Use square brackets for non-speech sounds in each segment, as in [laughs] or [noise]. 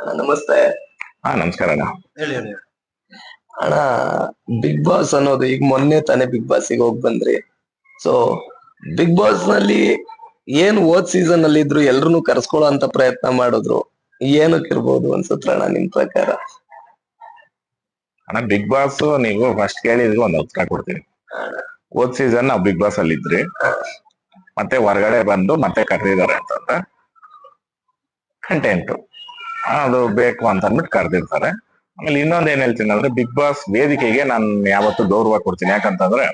ಅಣ್ಣ, ನಮಸ್ತೆ. ಹಾ ನಮಸ್ಕಾರ ಅಣ್ಣ. ಹೇಳಿ ಹೇಳಿ. ಅಣ್ಣ ಬಿಗ್ ಬಾಸ್ ಅನ್ನೋದು ಈಗ ಮೊನ್ನೆ ತಾನೇ ಬಿಗ್ ಬಾಸ್ಗೆ ಹೋಗ್ ಬಂದ್ರಿ. ಸೊ ಬಿಗ್ ಬಾಸ್ನಲ್ಲಿ ಏನ್ ಓದ್ ಸೀಸನ್ ಅಲ್ಲಿ ಇದ್ರು ಎಲ್ರು ಕರ್ಸ್ಕೊಳ್ಳೋ ಅಂತ ಪ್ರಯತ್ನ ಮಾಡಿದ್ರು. ಏನಕ್ಕಿರ್ಬೋದು ಅನ್ಸುತ್ತೆ ಅಣ್ಣ ನಿಮ್ ಪ್ರಕಾರ? ಅಣ್ಣ ಬಿಗ್ ಬಾಸ್ ನೀವು ಫಸ್ಟ್ ಕೇಳಿದ್ರು ಒಂದು ಉತ್ತರ ಕೊಡ್ತೀನಿ. ಓದ್ ಸೀಸನ್ ನಾವು ಬಿಗ್ ಬಾಸ್ ಅಲ್ಲಿ ಇದ್ರಿ ಮತ್ತೆ ಹೊರಗಡೆ ಬಂದು ಮತ್ತೆ ಕರೆದಿದ್ದಾರೆ ಅಂತಂದ್ರೆ ಕಂಟೆಂಟ್ ಅದು ಬೇಕು ಅಂತ ಅಂದ್ಬಿಟ್ಟು ಕರೆದಿರ್ತಾರೆ. ಆಮೇಲೆ ಇನ್ನೊಂದು ಏನ್ ಹೇಳ್ತೀನಿ ಅಂದ್ರೆ ಬಿಗ್ ಬಾಸ್ ವೇದಿಕೆಗೆ ನಾನು ಯಾವತ್ತು ಗೌರವ ಕೊಡ್ತೀನಿ. ಯಾಕಂತಂದ್ರೆ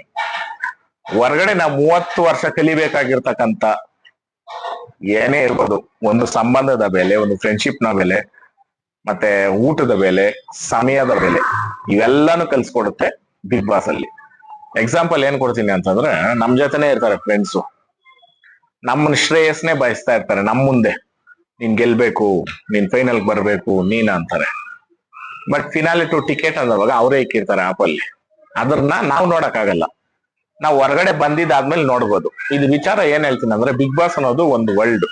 ಹೊರಗಡೆ ನಾವು ಮೂವತ್ತು ವರ್ಷ ಕಲಿಬೇಕಾಗಿರ್ತಕ್ಕಂಥ ಏನೇ ಇರ್ಬೋದು, ಒಂದು ಸಂಬಂಧದ ಬೆಲೆ, ಒಂದು ಫ್ರೆಂಡ್ಶಿಪ್ನ ಬೆಲೆ, ಮತ್ತೆ ಊಟದ ಬೆಲೆ, ಸಮಯದ ಬೆಲೆ, ಇವೆಲ್ಲಾನು ಕಲ್ಸ್ಕೊಡುತ್ತೆ ಬಿಗ್ ಬಾಸ್ ಅಲ್ಲಿ. ಎಕ್ಸಾಂಪಲ್ ಏನ್ ಕೊಡ್ತೀನಿ ಅಂತಂದ್ರೆ ನಮ್ ಜೊತೆನೆ ಇರ್ತಾರೆ ಫ್ರೆಂಡ್ಸು ನಮ್ಮನ್ನ ಶ್ರೇಯಸ್ನೇ ಬಯಸ್ತಾ ಇರ್ತಾರೆ ನಮ್ಮ ಮುಂದೆ. ನೀನ್ ಗೆಲ್ಬೇಕು, ನೀನ್ ಫೈನಲ್ ಬರ್ಬೇಕು, ನೀನ ಅಂತಾರೆ. ಬಟ್ ಫಿನಾಲಿ ಟು ಟಿಕೆಟ್ ಅಂದವಾಗ ಅವರೇ ಇಕ್ಕಿರ್ತಾರೆ ಆಪಲ್ಲಿ ಅದನ್ನ ನಾವು ನೋಡಕ್ಕಾಗಲ್ಲ. ನಾವು ಹೊರಗಡೆ ಬಂದಿದ್ದಾದ್ಮೇಲೆ ನೋಡ್ಬೋದು. ಇದು ವಿಚಾರ ಏನ್ ಹೇಳ್ತೀನಿ ಅಂದ್ರೆ ಬಿಗ್ ಬಾಸ್ ಅನ್ನೋದು ಒಂದು ವರ್ಲ್ಡ್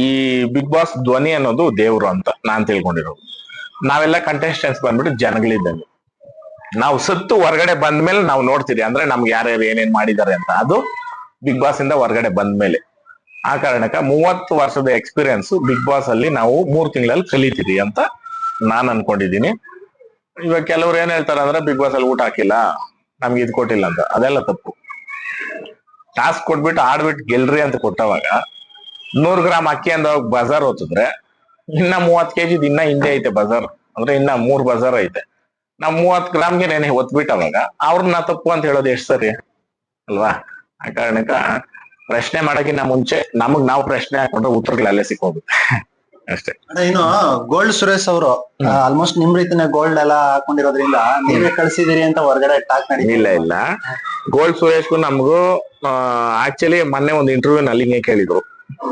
ಈ ಬಿಗ್ ಬಾಸ್ ಧ್ವನಿ ಅನ್ನೋದು ದೇವ್ರು ಅಂತ ನಾನ್ ತಿಳ್ಕೊಂಡಿರೋದು. ನಾವೆಲ್ಲ ಕಂಟೆಸ್ಟೆಂಟ್ಸ್ ಬಂದ್ಬಿಟ್ಟು ಜನಗಳಿದ್ದಂಗೆ ನಾವು ಸತ್ತು ಹೊರಗಡೆ ಬಂದ್ಮೇಲೆ ನಾವು ನೋಡ್ತೀರಿ ಅಂದ್ರೆ ನಮ್ಗೆ ಯಾರ್ಯಾರು ಏನೇನ್ ಮಾಡಿದ್ದಾರೆ ಅಂತ. ಅದು ಬಿಗ್ ಬಾಸ್ ಇಂದ ಹೊರಗಡೆ ಬಂದ್ಮೇಲೆ. ಆ ಕಾರಣಕ್ಕ ಮೂವತ್ತು ವರ್ಷದ ಎಕ್ಸ್ಪೀರಿಯನ್ಸ್ ಬಿಗ್ ಬಾಸ್ ಅಲ್ಲಿ ನಾವು ಮೂರ್ ತಿಂಗಳಲ್ಲಿ ಕಲಿತೀವಿ ಅಂತ ನಾನ್ ಅನ್ಕೊಂಡಿದ್ದೀನಿ. ಇವಾಗ ಕೆಲವ್ರು ಏನ್ ಹೇಳ್ತಾರೆ ಅಂದ್ರೆ ಬಿಗ್ ಬಾಸ್ ಅಲ್ಲಿ ಊಟ ಹಾಕಿಲ್ಲ, ನಮ್ಗೆ ಇದು ಕೊಟ್ಟಿಲ್ಲ ಅಂತ. ಅದೆಲ್ಲ ತಪ್ಪು. ಟಾಸ್ಕ್ ಕೊಟ್ಬಿಟ್ಟು ಆಡ್ಬಿಟ್ಟು ಗೆಲ್ರಿ ಅಂತ ಕೊಟ್ಟವಾಗ ನೂರು ಗ್ರಾಮ್ ಅಕ್ಕಿ ಅಂದ ಬಜಾರ್ ಹೋತಿದ್ರೆ ಇನ್ನ ಮೂವತ್ ಕೆಜಿ ಇನ್ನ ಹಿಂದೆ ಐತೆ ಬಜಾರ್. ಅಂದ್ರೆ ಇನ್ನ ಮೂರ್ ಬಜಾರ್ ಐತೆ. ನಾವ್ ಮೂವತ್ ಗ್ರಾಮ್ಗೆ ನೆನೆ ಒತ್ಬಿಟ್ಟವಾಗ ಅವ್ರನ್ನ ತಪ್ಪು ಅಂತ ಹೇಳೋದು ಎಷ್ಟ್ ಸರಿ? ಅಲ್ವಾ? ಆ ಕಾರಣಕ್ಕ ಪ್ರಶ್ನೆ ಮಾಡಕ್ಕಿಂತ ಮುಂಚೆ ನಮಗ್ ನಾವು ಪ್ರಶ್ನೆ ಹಾಕೊಂಡ್ರೆ ಉತ್ತರಗಳು ಅಲ್ಲೇ ಸಿಕ್ಕೋಗುತ್ತೆ [laughs] ಅಷ್ಟೇ. ಇನ್ನು ಗೋಲ್ಡ್ ಸುರೇಶ್ ಅವರು ಆಲ್ಮೋಸ್ಟ್ ನಿಮ್ ರೀತಿನ ಗೋಲ್ಡ್ ಎಲ್ಲ ಹಾಕೊಂಡಿರೋದ್ರಿಂದ ನೀವೇ ಕಳ್ಸಿದಿರಿ ಅಂತ ಹೊರಗಡೆ ಟಾಕ್ ನಡೀತಿದೆ. ಇಲ್ಲ ಇಲ್ಲ. ಗೋಲ್ಡ್ ಸುರೇಶ್ಗೂ ನಮಗೂ ಆಕ್ಚುಲಿ ಮೊನ್ನೆ ಒಂದು ಇಂಟರ್ವ್ಯೂ ನಲ್ಲಿ ಹಿಂಗೆ ಕೇಳಿದ್ರು.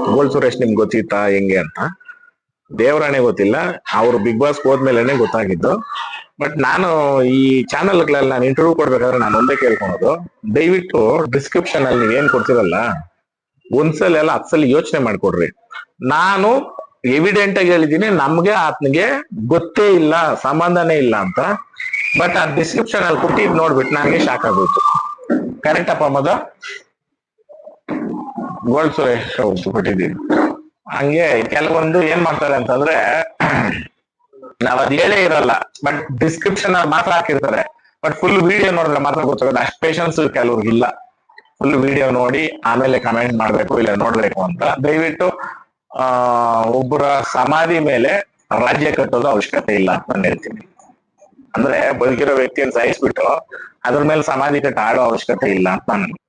ಗೋಲ್ಡ್ ಸುರೇಶ್ ನಿಮ್ಗೆ ಗೊತ್ತಿತ್ತಾ ಹೆಂಗೆ ಅಂತ. ದೇವರಾಣೆ ಗೊತ್ತಿಲ್ಲ. ಅವ್ರು ಬಿಗ್ ಬಾಸ್ ಹೋದ್ಮೇಲೆನೆ ಗೊತ್ತಾಗಿದ್ದು. ಬಟ್ ನಾನು ಈ ಚಾನೆಲ್ಗಳಲ್ಲಿ ನಾನು ಇಂಟರ್ವ್ಯೂ ಕೊಡ್ಬೇಕಾದ್ರೆ ನಾನು ಒಂದೇ ಕೇಳ್ಕೊಳೋದು. ದಯವಿಟ್ಟು ಡಿಸ್ಕ್ರಿಪ್ಷನ್ ಅಲ್ಲಿ ಏನ್ ಕೊಡ್ತಿರಲ್ಲ, ಒಂದ್ಸಲ ಎಲ್ಲ ಹತ್ಸಲ ಯೋಚನೆ ಮಾಡ್ಕೊಡ್ರಿ. ನಾನು ಎವಿಡೆಂಟ್ ಆಗಿ ಹೇಳಿದೀನಿ ನಮ್ಗೆ ಆತನಿಗೆ ಗೊತ್ತೇ ಇಲ್ಲ, ಸಂಬಂಧನೇ ಇಲ್ಲ ಅಂತ. ಬಟ್ ಆ ಡಿಸ್ಕ್ರಿಪ್ಷನ್ ಅಲ್ಲಿ ಕೊಟ್ಟಿದ್ ನೋಡ್ಬಿಟ್ಟು ನನಗೆ ಶಾಕ್ ಆಗೋಯ್ತು. ಕರೆಕ್ಟ್ ಅಪ್ಪ ಮದ ಗೋಲ್ಡ್ ಸುರೇಶ್ ಕೊಟ್ಟಿದ್ದೀನಿ ಹಂಗೆ ಕೆಲವೊಂದು ಏನ್ ಮಾಡ್ತಾರೆ ಅಂತಂದ್ರೆ ನಾವ್ ಅದ್ ಹೇಳೇ ಇರಲ್ಲ ಬಟ್ ಡಿಸ್ಕ್ರಿಪ್ಷನ್ ಅಲ್ಲಿ ಮಾತ್ರ ಹಾಕಿರ್ತಾರೆ. ಬಟ್ ಫುಲ್ ವಿಡಿಯೋ ನೋಡಿದ್ರೆ ಮಾತ್ರ ಗೊತ್ತಾಗುತ್ತೆ, ಅಷ್ಟು ಪೇಷನ್ಸ್ ಕೆಲವ್ರಿಗೆ ಇಲ್ಲ. ಫುಲ್ ವಿಡಿಯೋ ನೋಡಿ, ಆಮೇಲೆ ಕಮೆಂಟ್ ಮಾಡ್ಬೇಕು ಇಲ್ಲ ನೋಡ್ಬೇಕು ಅಂತ. ದಯವಿಟ್ಟು, ಆ, ಒಬ್ಬರ ಸಮಾಧಿ ಮೇಲೆ ರಾಜ್ಯ ಕಟ್ಟೋದು ಅವಶ್ಯಕತೆ ಇಲ್ಲ ಅಂತ ಹೇಳ್ತೀನಿ. ಅಂದ್ರೆ ಬದುಕಿರೋ ವ್ಯಕ್ತಿಯನ್ನು ಸಹಿಸ್ಬಿಟ್ಟು ಅದ್ರ ಮೇಲೆ ಸಮಾಧಿ ಕಟ್ಟ ಆಡೋ ಅವಶ್ಯಕತೆ ಇಲ್ಲ ಅಂತ ನಾನು